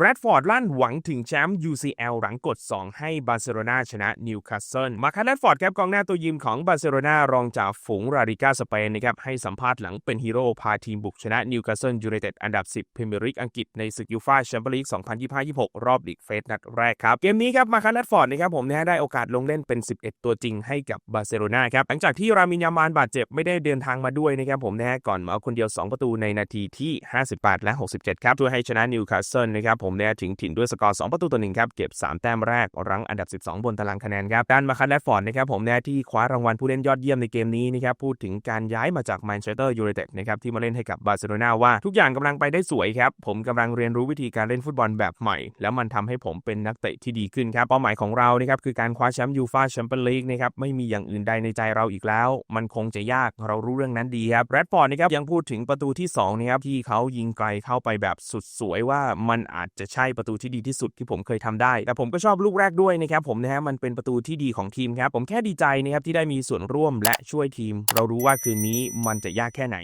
แรดฟอร์ดลั่นหวังถึงแชมป์ UCL หลังกด 2 ให้บาร์เซโลนาชนะนิวคาสเซิล มาคัสแรดฟอร์ดครับกองหน้าตัวยิมของบาร์เซโลนารองจากฝูงราดิกาสเปนนะครับให้สัมภาษณ์หลังเป็นฮีโร่พาทีมบุกชนะนิวคาสเซิลยูไนเต็ดอันดับ 10พรีเมียร์ลีกอังกฤษในศึกยูฟ่าแชมเปี้ยนลีก 2025-26 รอบลีกเฟสนัดแรกครับ เกมนี้ครับมาคัสแรดฟอร์ดนะครับผมนะได้โอกาสลงเล่นเป็น 11 ตัวจริงให้กับบาร์เซโลนาครับหลังจากที่รามินยามานบาดเจ็บไม่ได้เดินทางมาด้วยนะครับผมนะก่อนมาเอาคนเดียว 2 ประตูในนาทีที่ 58 และ 67 ครับช่วยให้ชนะนิวคาสเซิลนะครับผมนะฮะถึงถิ่นด้วยสกอร์2ประตูต่อหนึ่งครับ เก็บ 3 แต้มแรก รั้งอันดับ 12 บนตารางคะแนนครับ ด้านมาคัสแรดฟอร์ดนะครับผมนะฮะที่คว้ารางวัลผู้เล่นยอดเยี่ยมในเกมนี้นะครับพูดถึงการย้ายมาจากแมนเชสเตอร์ยูไนเต็ดนะครับที่มาเล่นให้กับบาร์เซโลนาว่าทุกอย่างกำลังไปได้สวยครับผมกำลังเรียนรู้วิธีการเล่นฟุตบอลแบบใหม่ แล้วมันทำให้ผมเป็นนักเตะที่ดีขึ้นครับเป้าหมายของเรานะครับคือการคว้าแชมป์ยูฟ่าแชมเปี้ยนลีกนะครับไม่มีอย่างอื่นใดในใจเราอีกแล้ว มันคงจะยากเรารู้เรื่องนั้นดีครับแรดฟอร์ดนะครับยังพูดถึงประตูที่2นะครับที่เขายิงไกลเข้าไปแบบสุดสวยว่ามันอาจจะใช่ประตูที่ดีที่สุดที่ผมเคยทำได้ แต่ผมก็ชอบลูกแรกด้วยนะครับผมนะฮะมันเป็นประตูที่ดีของทีมครับผมแค่ดีใจนะครับที่ได้มีส่วนร่วมและช่วยทีม เรารู้ว่าคืนนี้มันจะยากแค่ไหน